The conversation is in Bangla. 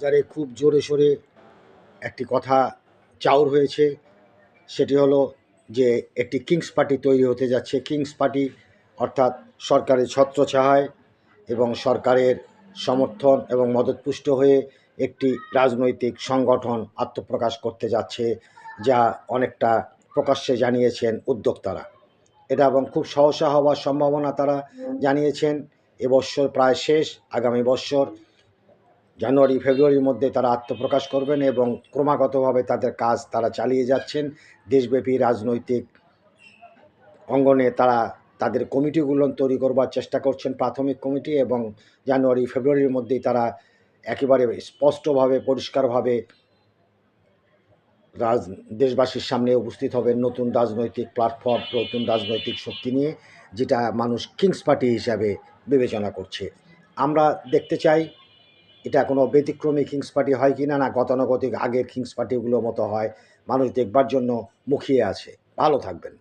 যারে খুব জোরে সোরে একটি কথা চাউর হয়েছে। সেটি হলো যে, একটি কিংস পার্টি তৈরি হতে যাচ্ছে। কিংস পার্টি অর্থাৎ সরকারের ছত্রছায়ায় এবং সরকারের সমর্থন এবং মদতপুষ্ট হয়ে একটি রাজনৈতিক সংগঠন আত্মপ্রকাশ করতে যাচ্ছে, যা অনেকটা প্রকাশ্যে জানিয়েছেন উদ্যোক্তারা। এটা এবং খুব সহসা হওয়ার সম্ভাবনা তারা জানিয়েছেন। এবছর প্রায় শেষ, আগামী বছর জানুয়ারি, ফেব্রুয়ারির মধ্যে তারা আত্মপ্রকাশ করবেন এবং ক্রমাগতভাবে তাদের কাজ তারা চালিয়ে যাচ্ছেন। দেশব্যাপী রাজনৈতিক অঙ্গনে তারা তাদের কমিটিগুলো তৈরি করবার চেষ্টা করছেন প্রাথমিক কমিটি এবং জানুয়ারি, ফেব্রুয়ারির মধ্যেই তারা একেবারে স্পষ্টভাবে, পরিষ্কারভাবে রাজ, দেশবাসীর সামনে উপস্থিত হবেন নতুন রাজনৈতিক প্ল্যাটফর্ম নতুন রাজনৈতিক শক্তি নিয়ে, যেটা মানুষ কিংস পার্টি হিসাবে বিবেচনা করছে। আমরা দেখতে চাই এটা কোনো ব্যতিক্রমী কিংস পার্টি হয় কি না না গতানুগতিক আগের কিংস পার্টিগুলোর মতো হয়, মানুষ দেখবার জন্য মুখিয়ে আছে। ভালো থাকবেন।